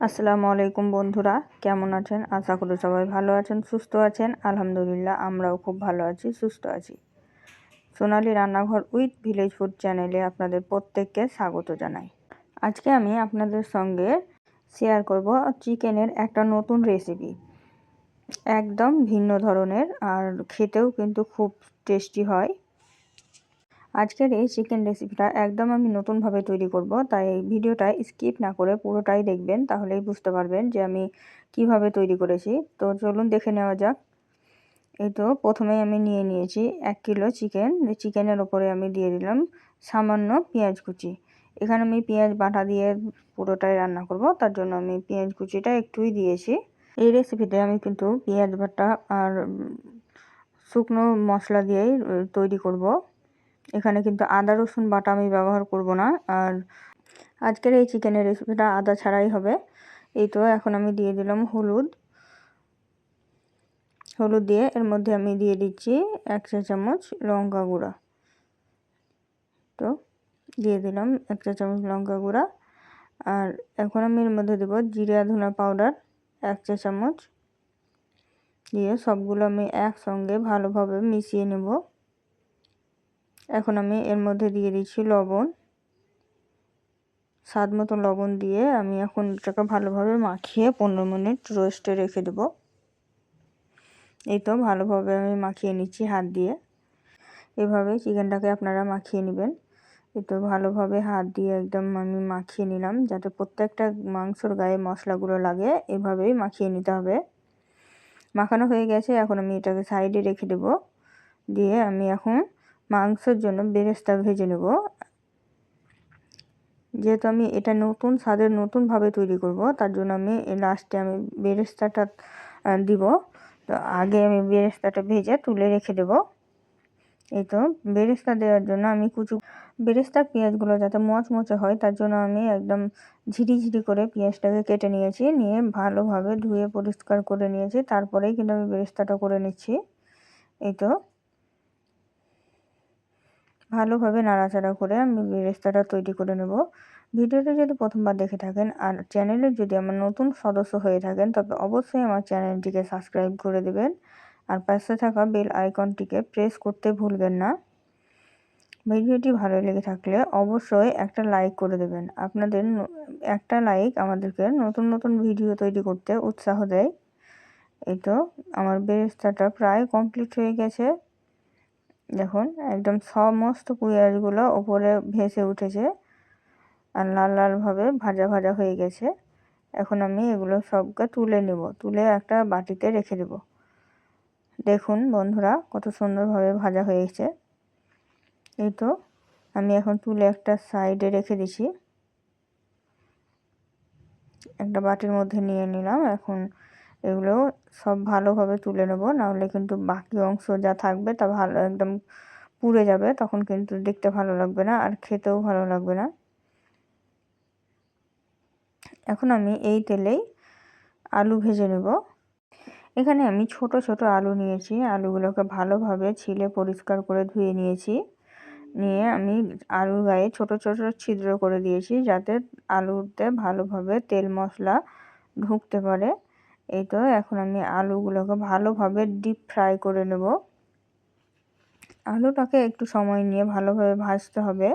আসসালামু আলাইকুম বন্ধুরা, কেমন আছেন? আশা করি সবাই ভালো আছেন, সুস্থ আছেন। আলহামদুলিল্লাহ, আমরাও খুব ভালো আছি, সুস্থ আছি। সোনালি রান্নাঘর উইথ ভিলেজ ফুড চ্যানেলে আপনাদের প্রত্যেককে স্বাগত জানাই। আজকে আমি আপনাদের সঙ্গে শেয়ার করব চিকেনের একটা নতুন রেসিপি। একদম ভিন্ন ধরনের, আর খেতেও কিন্তু খুব টেস্টি হয়। আজকের এই চিকেন রেসিপিটা একদম আমি নতুনভাবে তৈরি করব, তাই এই ভিডিওটা স্কিপ না করে পুরোটাই দেখবেন, তাহলেই বুঝতে পারবেন যে আমি কীভাবে তৈরি করেছি। তো চলুন দেখে নেওয়া যাক। এই তো প্রথমেই আমি নিয়ে নিয়েছি এক কিলো চিকেন চিকেনের ওপরে আমি দিয়ে দিলাম সামান্য পেঁয়াজ কুচি। এখানে আমি পেঁয়াজ বাটা দিয়ে পুরোটাই রান্না করব, তার জন্য আমি পেঁয়াজ কুচিটা একটুই দিয়েছি। এই রেসিপিতে আমি কিন্তু পেঁয়াজ বাটা আর শুকনো মশলা দিয়েই তৈরি করব। এখানে কিন্তু আদা, রসুন, বাটা আমি ব্যবহার করব না। আর আজকের এই চিকেনের রেসিপিটা আদা ছাড়াই হবে। এই তো এখন আমি দিয়ে দিলাম হলুদ। হলুদ দিয়ে এর মধ্যে আমি দিয়ে দিচ্ছি এক চা চামচ লঙ্কা গুঁড়া। তো দিয়ে দিলাম এক চা চামচ লঙ্কা গুঁড়া। আর এখন আমি এর মধ্যে দেবো জিরা ধনা পাউডার এক চা চামচ। দিয়ে সবগুলো আমি একসঙ্গে ভালোভাবে মিশিয়ে নেব। এখন আমি এর মধ্যে দিয়ে দিচ্ছি লবণ, স্বাদ মতো লবণ দিয়ে আমি এখন এটাকে ভালোভাবে মাখিয়ে পনেরো মিনিট রোস্টে রেখে দেব। এই তো ভালোভাবে আমি মাখিয়ে নিচ্ছি হাত দিয়ে। এভাবে চিকেনটাকে আপনারা মাখিয়ে নেবেন। এই তো ভালোভাবে হাত দিয়ে একদম আমি মাখিয়ে নিলাম যাতে প্রত্যেকটা মাংসর গায়ে মশলাগুলো লাগে, এভাবেই মাখিয়ে নিতে হবে। মাখানো হয়ে গেছে, এখন আমি এটাকে সাইডে রেখে দেব। দিয়ে আমি এখন মাংসের জন্য বেরেস্তা ভেজে নেব। যেহেতু আমি এটা নতুন, স্বাদের নতুনভাবে তৈরি করব, তার জন্য আমি লাস্টে আমি বেরেস্তাটা দিব। তো আগে আমি বেরেস্তাটা ভেজে তুলে রেখে দেব। এই তো, বেরেস্তা দেওয়ার জন্য আমি কুচু, বেরেস্তার পেঁয়াজগুলো যাতে মচমচে হয়, তার জন্য আমি একদম ঝিরিঝিরি করে পেঁয়াজটাকে কেটে নিয়েছি, নিয়ে ভালোভাবে ধুয়ে পরিষ্কার করে নিয়েছি, তারপরেই কিন্তু আমি বেরেস্তাটা করে নিচ্ছি। এই তো ভালোভাবে নাড়াচাড়া করে আমি বেরেস্তাটা তৈরি করে নেব। ভিডিওটা যদি প্রথমবার দেখে থাকেন আর চ্যানেলে যদি আমার নতুন সদস্য হয়ে থাকেন, তবে অবশ্যই আমার চ্যানেলটিকে সাবস্ক্রাইব করে দেবেন আর পাশে থাকা বেল আইকনটিকে প্রেস করতে ভুলবেন না। ভিডিওটি ভালো লেগে থাকলে অবশ্যই একটা লাইক করে দেবেন। আপনাদের একটা লাইক আমাদেরকে নতুন নতুন ভিডিও তৈরি করতে উৎসাহ দেয়। এই তো, আমার বেরেস্তাটা প্রায় কমপ্লিট হয়ে গেছে। দেখুন, একদম সমস্ত পেঁয়াজগুলো ওপরে ভেসে উঠেছে আর লাল লালভাবে ভাজা ভাজা হয়ে গেছে। এখন আমি এগুলো সবকে তুলে নেব, তুলে একটা বাটিতে রেখে দেব। দেখুন বন্ধুরা, কত সুন্দরভাবে ভাজা হয়েছে। এই তো, আমি এখন তুলে একটা সাইডে রেখে দিছি। একটা বাটির মধ্যে নিয়ে নিলাম। এখন এগুলো সব ভালোভাবে তুলে নেব। নাহলে কিন্তু বাকি অংশ যা থাকবে তা ভালো একদম পুড়ে যাবে, তখন কিন্তু দেখতে ভালো লাগবে না আর খেতেও ভালো লাগবে না। এখন আমি এই তেলেই আলু ভেজে নেব। এখানে আমি ছোট ছোট আলু নিয়েছি। আলুগুলোকে ভালোভাবে ছিলে পরিষ্কার করে ধুয়ে নিয়েছি। নিয়ে আমি আলুর গায়ে ছোট ছোট ছিদ্র করে দিয়েছি যাতে আলুতে ভালোভাবে তেল মশলা ঢুকতে পারে। এই তো এখন আমি আলুগুলোকে ভালোভাবে ডিপ ফ্রাই করে নেব। আলুটাকে একটু সময় নিয়ে ভালোভাবে ভাজতে হবে।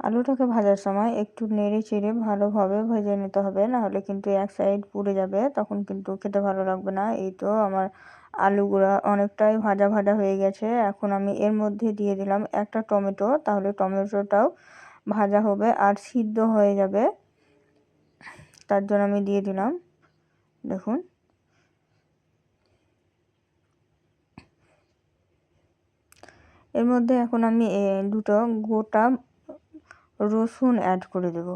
আলুটাকে ভাজার সময় একটু নেড়ে চেড়ে ভালোভাবে ভেজে নিতে হবে, নাহলে কিন্তু এক সাইড পুড়ে যাবে, তখন কিন্তু খেতে ভালো লাগবে না। এই তো আমার আলুগুলা অনেকটাই ভাজা ভাজা হয়ে গেছে। এখন আমি এর মধ্যে দিয়ে দিলাম একটা টমেটো, তাহলে টমেটোটাও ভাজা হবে আর সিদ্ধ হয়ে যাবে। তার জন্য আমি দিয়ে দিলাম, দেখুন। এর মধ্যে এখন আমি দুটো গোটা রসুন অ্যাড করে দেব।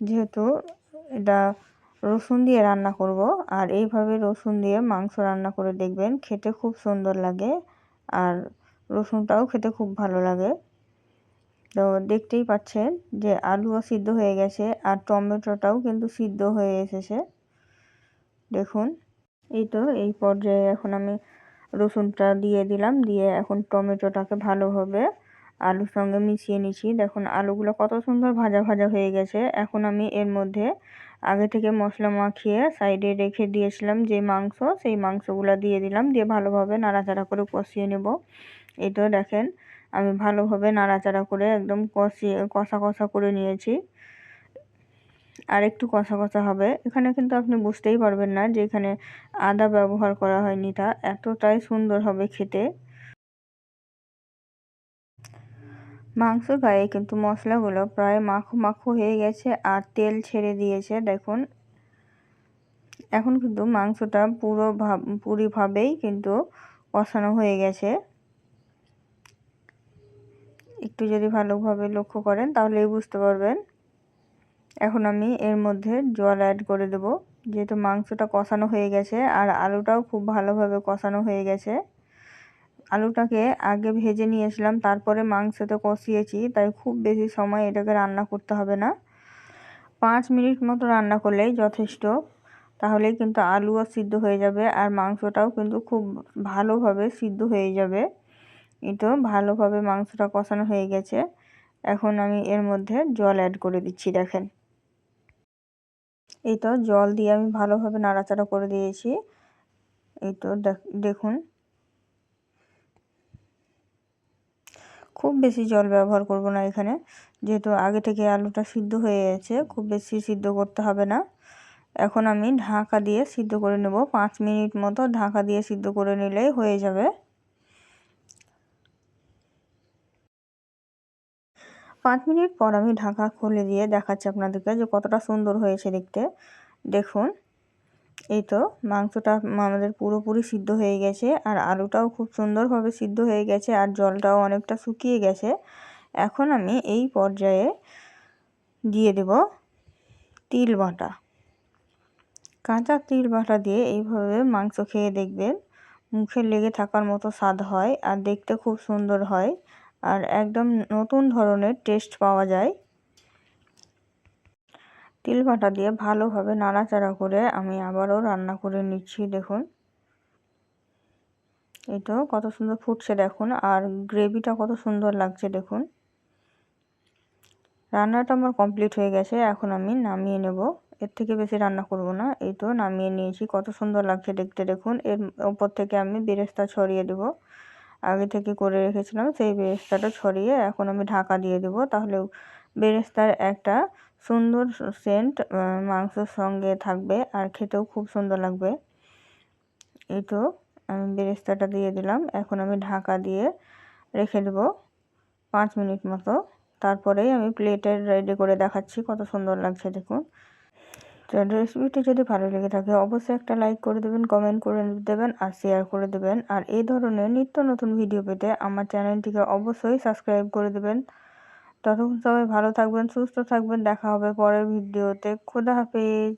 যেহেতু এটা রসুন দিয়ে রান্না করব। আর এইভাবে রসুন দিয়ে মাংস রান্না করে দেখবেন খেতে খুব সুন্দর লাগে আর রসুনটাও খেতে খুব ভালো লাগে। তো দেখতেই পাচ্ছেন যে আলুও সিদ্ধ হয়ে গেছে আর টমেটোটাও কিন্তু সিদ্ধ হয়ে এসেছে। দেখুন, এই তো এই পর্যায়ে এখন আমি রসুনটা দিয়ে দিলাম, দিয়ে এখন টমেটোটাকে ভালোভাবে আলুর সঙ্গে মিশিয়ে নিচ্ছি। দেখুন, আলুগুলো কত সুন্দর ভাজা ভাজা হয়ে গেছে। এখন আমি এর মধ্যে আগে থেকে মশলা মাখিয়ে সাইডে রেখে দিয়েছিলাম যে মাংস, সেই মাংসগুলো দিয়ে দিলাম, দিয়ে ভালোভাবে নাড়াচাড়া করে কষিয়ে নেব। এটা দেখেন, আমি ভালোভাবে নাড়াচাড়া করে একদম কষিয়ে, কষা কষা করে নিয়েছি। আর একটু কষা কষা হবে। এখানে কিন্তু আপনি বুঝতেই পারবেন না যে এখানে আদা ব্যবহার করা হয়নি তা। এতটাই সুন্দর হবে খেতে। মাংস গায়ে, কিন্তু মশলাগুলো প্রায় মাখো মাখো হয়ে গেছে আর তেল ছেড়ে দিয়েছে, দেখুন। এখন কিন্তু মাংসটা পুরো পুরিভাবেই কিন্তু কষানো হয়ে গেছে। একটু যদি ভালোভাবে লক্ষ্য করেন, তাহলেই বুঝতে পারবেন। এখন আমি এর মধ্যে জল অ্যাড করে দেব। যেহেতু মাংসটা কষানো হয়ে গেছে, আর আলুটাও খুব ভালোভাবে কষানো হয়ে গেছে। আলুটাকে আগে ভেজে নিয়েছিলাম, তারপরে মাংসতে কষিয়েছি, তাই খুব বেশি সময় এটাকে রান্না করতে হবে না। পাঁচ মিনিট মতো রান্না করলেই যথেষ্ট, তাহলেই কিন্তু আলুও সিদ্ধ হয়ে যাবে আর মাংসটাও কিন্তু খুব ভালোভাবে সিদ্ধ হয়ে যাবে। এটা ভালোভাবে মাংসটা কষানো হয়ে গেছে, এখন আমি এর মধ্যে জল অ্যাড করে দিচ্ছি, দেখেন। এই তো জল দিয়ে আমি ভালোভাবে নাড়াচাড়া করে দিয়েছি। এই তো দেখুন। খুব বেশি জল ব্যবহার করব না এখানে। যেহেতু আগে থেকে আলুটা সিদ্ধ হয়ে গেছে, খুব বেশি সিদ্ধ করতে হবে না। এখন আমি ঢাকা দিয়ে সিদ্ধ করে নেব। পাঁচ মিনিট মতো ঢাকা দিয়ে সিদ্ধ করে নিলেই হয়ে যাবে। পাঁচ মিনিট পর আমি ঢাকা খুলে দিয়ে দেখাচ্ছি আপনাদেরকে যে কতটা সুন্দর হয়েছে দেখতে। দেখুন। এই তো মাংসটা আমাদের পুরোপুরি সিদ্ধ হয়ে গেছে আর আলুটাও খুব সুন্দরভাবে সিদ্ধ হয়ে গেছে আর জলটাও অনেকটা শুকিয়ে গেছে। এখন আমি এই পর্যায়ে দিয়ে দেব তিল বাটা। কাঁচা তিল বাটা দিয়ে এইভাবে মাংস খেয়ে দেখবেন মুখে লেগে থাকার মতো স্বাদ হয় আর দেখতে খুব সুন্দর হয় আর একদম নতুন ধরনের টেস্ট পাওয়া যায়। তিল বাটা দিয়ে ভালোভাবে নাড়াচাড়া করে আমি আবারও রান্না করে নিচ্ছি, দেখুন। তো কত সুন্দর ফুটছে, দেখুন। আর গ্রেভিটা কত সুন্দর লাগছে, দেখুন। রান্নাটা আমার কমপ্লিট হয়ে গেছে, এখন আমি নামিয়ে নেব। এর থেকে বেশি রান্না করব না, এই তো নামিয়ে নিয়েছি। কত সুন্দর লাগছে দেখতে, দেখুন। এর ওপর থেকে আমি বেরেস্তা ছড়িয়ে দেব। আগে থেকে করে রেখেছিলাম, সেই বেরেস্তাটা ছড়িয়ে এখন আমি ঢাকা দিয়ে দেব। তাহলে বেরেস্তার একটা সুন্দর সেন্ট মাংসের সঙ্গে থাকবে আর খেতেও খুব সুন্দর লাগবে। এই তো, আমি বেরেস্তাটা দিয়ে দিলাম। এখন আমি ঢাকা দিয়ে রেখে দেবো পাঁচ মিনিট মতো। তারপরেই আমি প্লেটে রেডি করে দেখাচ্ছি কত সুন্দর লাগছে, দেখুন। তো রেসিপিটি যদি ভালো লেগে থাকে, অবশ্যই একটা লাইক করে দেবেন কমেন্ট করে দেবেন আর শেয়ার করে দেবেন। আর এই ধরনের নিত্য নতুন ভিডিও পেতে আমার চ্যানেলটিকে অবশ্যই সাবস্ক্রাইব করে দেবেন। ততক্ষণ সবাই ভালো থাকবেন সুস্থ থাকবেন। দেখা হবে পরের ভিডিওতে। খোদা হাফিজ।